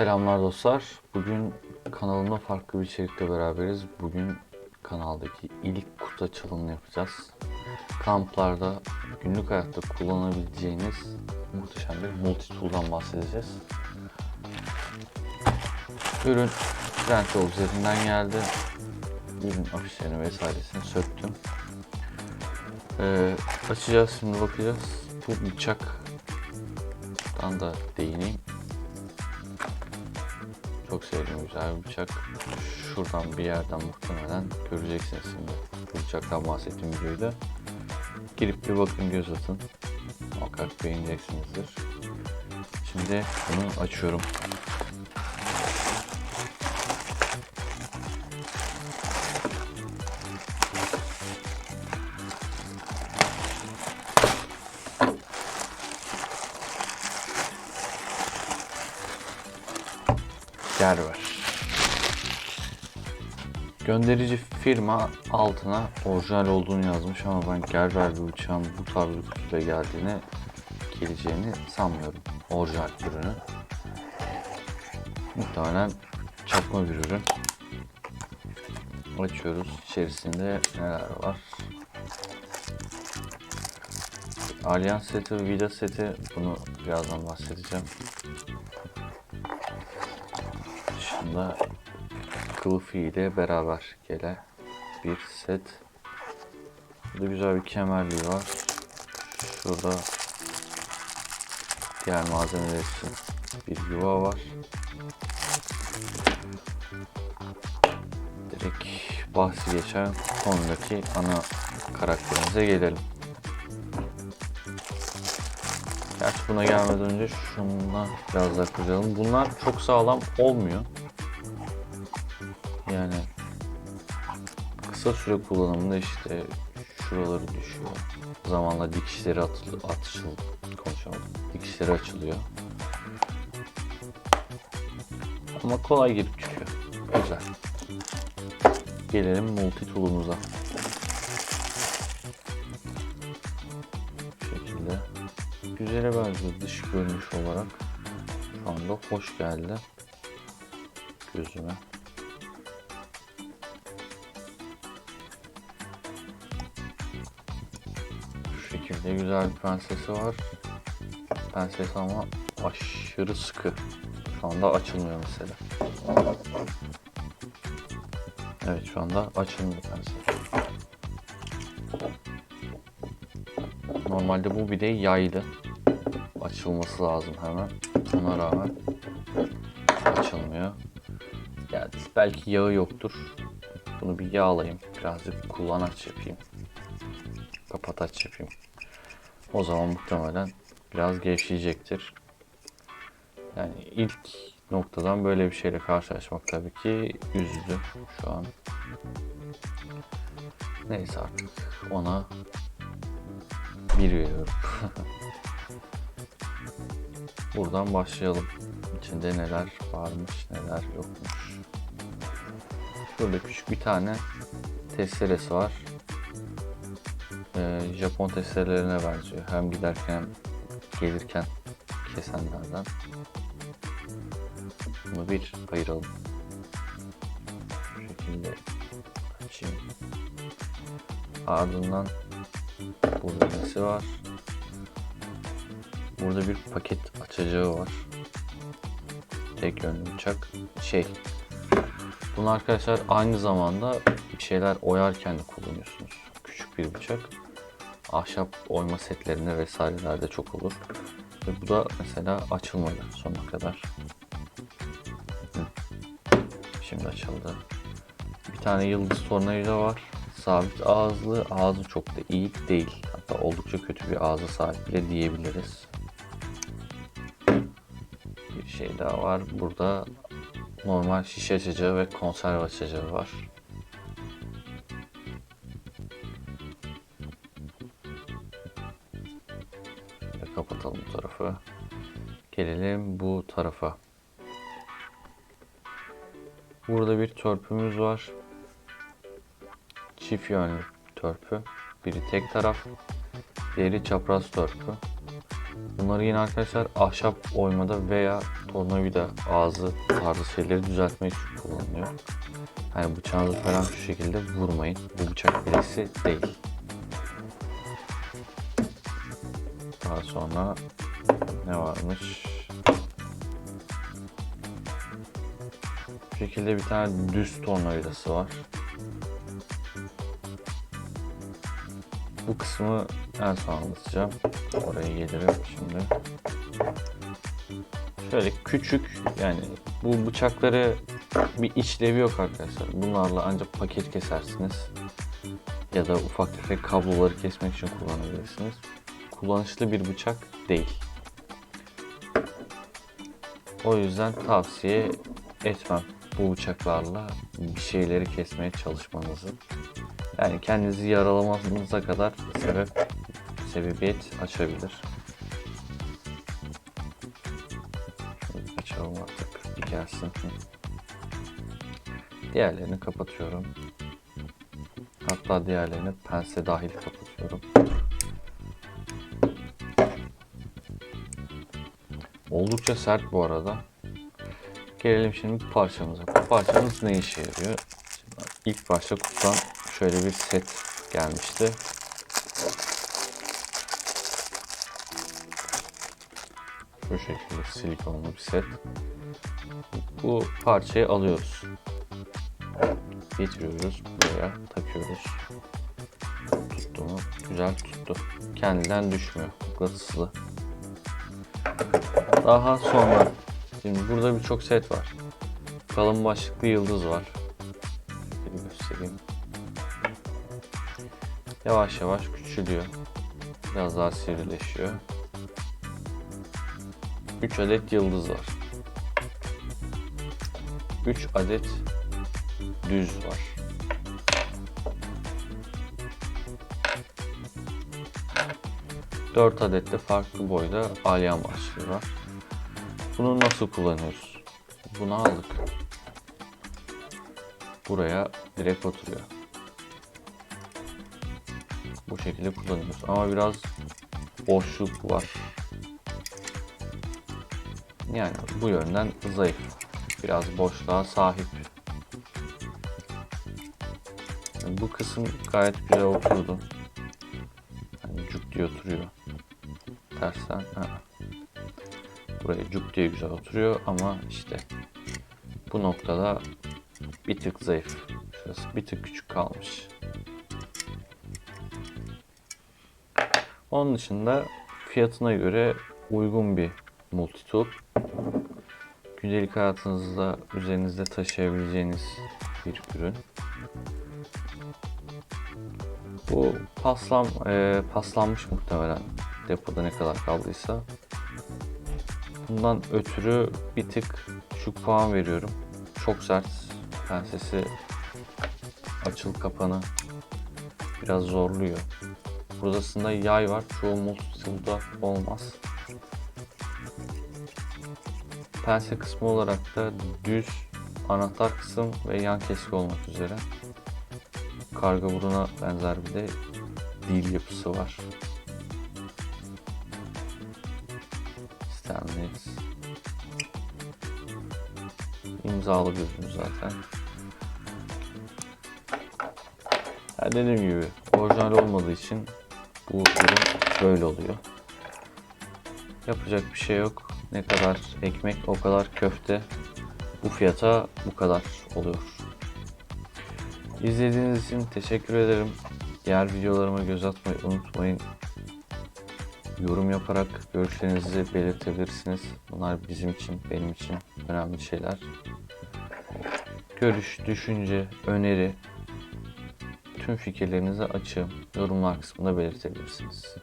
Selamlar dostlar. Bugün kanalımda farklı bir içerikle beraberiz. Bugün kanaldaki ilk kutu açılımını yapacağız. Kamplarda günlük hayatta kullanabileceğiniz muhteşem bir multi tool'dan bahsedeceğiz. Ürün Trendyol üzerinden geldi. Ürün afişlerini vesairesini söktüm. Ee, açacağız şimdi bakacağız. Bu bıçaktan da değineyim. Çok sevdiğim güzel bir bıçak. Şuradan bir yerden muhtemelen göreceksiniz şimdi. Bu bıçaktan bahsettiğim videoyu da. Girip bir bakın göz atın. Muhakkak beğeneceksinizdir. Şimdi bunu açıyorum. Gerber. Gönderici firma altına orijinal olduğunu yazmış ama ben Gerber bir uçağın bu tarz bir kutuda geldiğini geleceğini sanmıyorum. Orijinal ürünü. Muhtemelen çakma bir ürün. Açıyoruz. İçerisinde neler var? Allianz seti vida seti. Bunu birazdan bahsedeceğim. Dışında kılıfı ile beraber gelen bir set. Burada güzel bir kemerliği var. Şurada diğer malzemeler için bir yuva var. Direkt bahsi geçen konudaki ana karakterimize gelelim. Gerçi buna gelmeden önce şundan biraz daha kıralım. Bunlar çok sağlam olmuyor. Yani kısa süre kullanımında işte şuraları düşüyor. Zamanla dikişleri atıl atışıl konuşamadım. Dikişleri açılıyor. Ama kolay girip çıkıyor. Güzel. Gelelim multi tool'umuza. Bu şekilde. Güzele benziyor dış görünüş olarak. Şu anda hoş geldi. Gözüme. Şekilde güzel bir pensesi var. Pensesi ama aşırı sıkı. Şu anda açılmıyor mesela. Evet şu anda açılmıyor pense. Normalde bu bir de yaylı. Açılması lazım hemen. Ona rağmen açılmıyor. Yani belki yağı yoktur. Bunu bir yağlayayım. Birazcık kullanaç yapayım. Kapataç yapayım. O zaman muhtemelen biraz gevşeyecektir. Yani ilk noktadan böyle bir şeyle karşılaşmak tabii ki üzdü şu an. Neyse artık ona bir veriyorum. Buradan başlayalım. İçinde neler varmış, neler yokmuş. Şurada küçük bir tane testeresi var. Ee, Japon testerelerine benziyor. Hem giderken gelirken kesenlerden. Bunu bir ayıralım. Bu şekilde açayım. Ardından burada nesi var? Burada bir paket açacağı var. Tek yönlü bıçak. Şey. Bunu arkadaşlar aynı zamanda bir şeyler oyarken de kullanıyorsunuz. Küçük bir bıçak. Ahşap oyma setlerinde vesairelerde çok olur. Ve bu da mesela açılmadı sonuna kadar. Şimdi açıldı. Bir tane yıldız tornavida var. Sabit ağızlı. Ağzı çok da iyi değil. Hatta oldukça kötü bir ağza sahip bile diyebiliriz. Bir şey daha var. Burada normal şişe açacağı ve konserve açacağı var. Burada bir törpümüz var. Çift yönlü törpü. Biri tek taraf, diğeri çapraz törpü. Bunları yine arkadaşlar ahşap oymada veya tornavida ağzı tarzı şeyleri düzeltmek için kullanılıyor. Yani bıçağınızı falan şu şekilde vurmayın. Bu bıçak bilesi değil. Daha sonra ne varmış? Şekilde bir tane düz tornavidası var. Bu kısmı en son anlatacağım. Oraya gelirim şimdi. Şöyle küçük yani bu bıçakları bir işlevi yok arkadaşlar. Bunlarla ancak paket kesersiniz. Ya da ufak tefek kabloları kesmek için kullanabilirsiniz. Kullanışlı bir bıçak değil. O yüzden tavsiye etmem bu bıçaklarla bir şeyleri kesmeye çalışmanızı. Yani kendinizi yaralamanıza kadar sebep sebebiyet açabilir. Açalım artık bir gelsin. Diğerlerini kapatıyorum. Hatta diğerlerini pense dahil kapatıyorum. Oldukça sert bu arada. Gelelim şimdi parçamıza. Bu parçamız ne işe yarıyor? Şimdi ilk başta kutudan şöyle bir set gelmişti. Şu şekilde silikonlu bir set. Bu parçayı alıyoruz. Getiriyoruz buraya takıyoruz. Tuttu mu? Güzel tuttu. Kendinden düşmüyor. Mıknatıslı. Daha sonra şimdi burada birçok set var. Kalın başlıklı yıldız var. Bir göstereyim. Yavaş yavaş küçülüyor. Biraz daha sivrileşiyor. 3 adet yıldız var. 3 adet düz var. Dört adet de farklı boyda alyan başlığı var. Bunu nasıl kullanıyoruz? Bunu aldık. Buraya direkt oturuyor. Bu şekilde kullanıyoruz. Ama biraz boşluk var. Yani bu yönden zayıf. Biraz boşluğa sahip. Yani bu kısım gayet güzel oturdu. Yani cuk diye oturuyor. Tersten. Ha. Buraya cuk diye güzel oturuyor ama işte bu noktada bir tık zayıf. Şurası bir tık küçük kalmış. Onun dışında fiyatına göre uygun bir multitool. Gündelik hayatınızda üzerinizde taşıyabileceğiniz bir ürün. Bu paslan, e, paslanmış muhtemelen depoda ne kadar kaldıysa. Bundan ötürü bir tık düşük puan veriyorum. Çok sert. Pensesi açıl kapanı biraz zorluyor. Buradasında yay var. Çoğu multitool'da olmaz. Pense kısmı olarak da düz anahtar kısım ve yan keski olmak üzere. Karga buruna benzer bir de dil yapısı var. Stanleys. İmzalı ürün zaten. Ya dediğim gibi orijinal olmadığı için bu ürün böyle oluyor. Yapacak bir şey yok. Ne kadar ekmek o kadar köfte. Bu fiyata bu kadar oluyor. İzlediğiniz için teşekkür ederim. Diğer videolarıma göz atmayı unutmayın. Yorum yaparak görüşlerinizi belirtebilirsiniz. Bunlar bizim için, benim için önemli şeyler. Görüş, düşünce, öneri, tüm fikirlerinizi açığım. Yorumlar kısmında belirtebilirsiniz.